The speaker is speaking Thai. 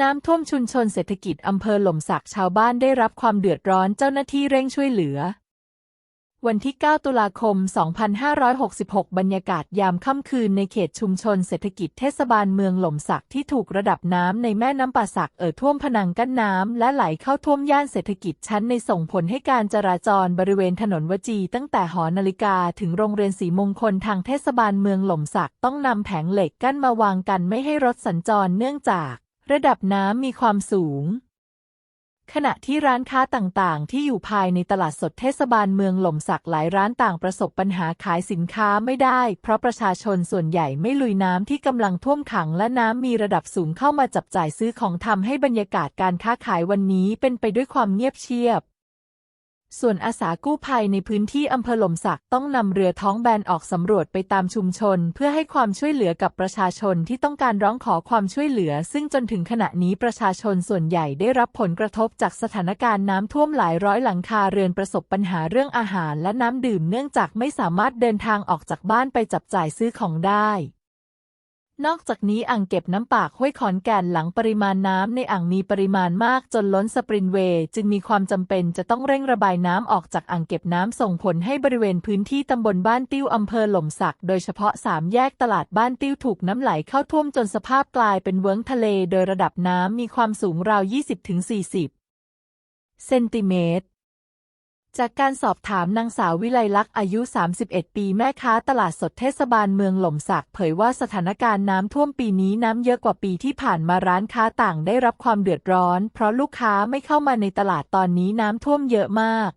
น้ำท่วมชุมชนเศรษฐกิจอำเภอหล่มสักชาวบ้านได้รับความเดือดร้อนเจ้าหน้าที่เร่งช่วยเหลือ วันที่ 9 ตุลาคม 2566 บรรยากาศยามค่ำคืนในเขตชุมชนเศรษฐกิจเทศบาลเมืองหล่มสักที่ถูกระดับน้ำในแม่น้ำป่าสักเอ่อท่วมผนังกั้นน้ำและไหลเข้าท่วมย่านเศรษฐกิจชั้นในส่งผลให้การจราจรบริเวณถนนวจี ตั้งแต่หอนาฬิกาถึงโรงเรียนศรีมงคลทางเทศบาลเมืองหล่มสักต้องนำแผงเหล็กกั้นมาวางกันไม่ให้รถสัญจรเนื่องจาก ระดับน้ำมีความสูง ขณะที่ร้านค้าต่างๆ ที่อยู่ภายในตลาดสดเทศบาลเมืองหล่มสักหลายร้านต่างประสบปัญหาขายสินค้าไม่ได้ เพราะประชาชนส่วนใหญ่ไม่ลุยน้ำที่กำลังท่วมขังและน้ำมีระดับสูงเข้ามาจับจ่ายซื้อของทำให้บรรยากาศการค้าขายวันนี้เป็นไปด้วยความเงียบเชียบ ส่วนอาสากู้ภัยในพื้นที่อำเภอหล่มสักต้องนำเรือท้องแบนออกสำรวจไปตามชุมชน เพื่อให้ความช่วยเหลือกับประชาชนที่ต้องการร้องขอความช่วยเหลือ ซึ่งจนถึงขณะนี้ประชาชนส่วนใหญ่ได้รับผลกระทบจากสถานการณ์น้ำท่วมหลายร้อยหลังคาเรือนประสบปัญหาเรื่องอาหารและน้ำดื่มเนื่องจากไม่สามารถเดินทางออกจากบ้านไปจับจ่ายซื้อของได้ นอกจากนี้อ่างเก็บน้ำปากห้วยขอนแก่นหลังปริมาณน้ำในอ่างมีปริมาณมากจนล้นสปรินเวย์จึงมีความจำเป็นจะต้องเร่งระบายน้ำออกจากอ่างเก็บน้ำส่งผลให้บริเวณพื้นที่ตำบลบ้านติ้วอำเภอหล่มสัก โดยเฉพาะสามแยกตลาดบ้านติ้วถูกน้ำไหลเข้าท่วมจนสภาพกลายเป็นเวิ้งทะเล โดยระดับน้ำมีความสูงราว 20-40 เซนติเมตร จากการสอบถามนางสาววิไลลักษณ์อายุ 31 ปีแม่ค้าตลาดสดเทศบาลเมืองหล่มสักเผยว่าสถานการณ์น้ำท่วมปีนี้น้ำเยอะกว่าปีที่ผ่านมาร้านค้าต่างได้รับความเดือดร้อน เพราะลูกค้าไม่เข้ามาในตลาดตอนนี้น้ำท่วมเยอะมาก